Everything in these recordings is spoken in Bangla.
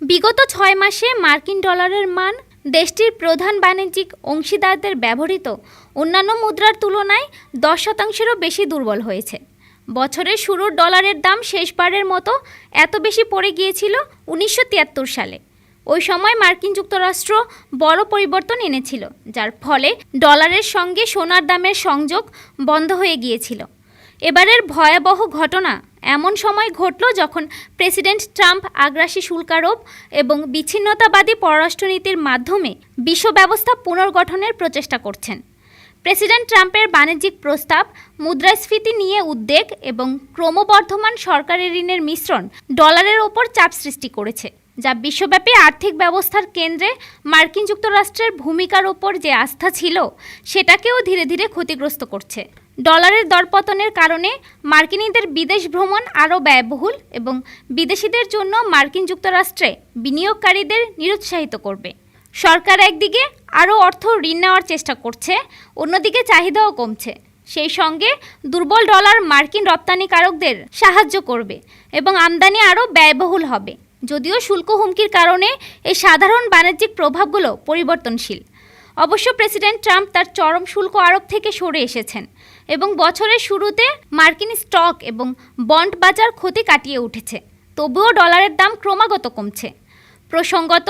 বিগত ছয় মাসে মার্কিন ডলারের মান দেশটির প্রধান বাণিজ্যিক অংশীদারদের ব্যবহৃত অন্যান্য মুদ্রার তুলনায় দশ শতাংশেরও বেশি দুর্বল হয়েছে। বছরের শুরুর ডলারের দাম শেষবারের মতো এত বেশি পড়ে গিয়েছিল উনিশশো তিয়াত্তর সালে। ওই সময় মার্কিন যুক্তরাষ্ট্র বড় পরিবর্তন এনেছিল, যার ফলে ডলারের সঙ্গে সোনার দামের সংযোগ বন্ধ হয়ে গিয়েছিল। এবারের ভয়াবহ ঘটনা এমন সময় ঘটল যখন প্রেসিডেন্ট ট্রাম্প আগ্রাসী শুল্কারোপ এবং বিচ্ছিন্নতাবাদী পররাষ্ট্রনীতির মাধ্যমে বিশ্ব ব্যবস্থা পুনর্গঠনের প্রচেষ্টা করছেন। প্রেসিডেন্ট ট্রাম্পের বাণিজ্যিক প্রস্তাব, মুদ্রাস্ফীতি নিয়ে উদ্বেগ এবং ক্রমবর্ধমান সরকারি ঋণের মিশ্রণ ডলারের ওপর চাপ সৃষ্টি করেছে, যা বিশ্বব্যাপী আর্থিক ব্যবস্থার কেন্দ্রে মার্কিন যুক্তরাষ্ট্রের ভূমিকার ওপর যে আস্থা ছিল, সেটাকেও ধীরে ধীরে ক্ষতিগ্রস্ত করছে। ডলারের দরপতনের কারণে মার্কিনীদের বিদেশ ভ্রমণ আরও ব্যয়বহুল এবং বিদেশিদের জন্য মার্কিন যুক্তরাষ্ট্রে বিনিয়োগকারীদের নিরুৎসাহিত করবে। সরকার একদিকে আরও অর্থ ঋণ নেওয়ার চেষ্টা করছে। অন্যদিকে চাহিদাও কমছে। সেই সঙ্গে দুর্বল ডলার মার্কিন রপ্তানিকারকদের সাহায্য করবে এবং আমদানি আরও ব্যয়বহুল হবে। যদিও শুল্ক হুমকির কারণে এই সাধারণ বাণিজ্যিক প্রভাবগুলো পরিবর্তনশীল। অবশ্য প্রেসিডেন্ট ট্রাম্প তার চরম শুল্ক আরোপ থেকে সরে এসেছেন এবং বছরের শুরুতে মার্কিন স্টক এবং বন্ড বাজার ক্ষতি কাটিয়ে উঠেছে। তবুও ডলারের দাম ক্রমাগত কমছে। প্রসঙ্গত,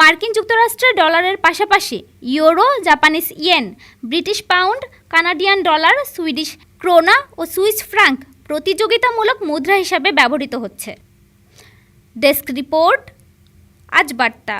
মার্কিন যুক্তরাষ্ট্রের ডলারের পাশাপাশি euro, Japanese yen, British pound, Canadian dollar, Swedish krona ও সুইস ফ্রাঙ্ক প্রতিযোগিতামূলক মুদ্রা হিসাবে ব্যবহৃত হচ্ছে। ডেস্ক রিপোর্ট, আজ বার্তা।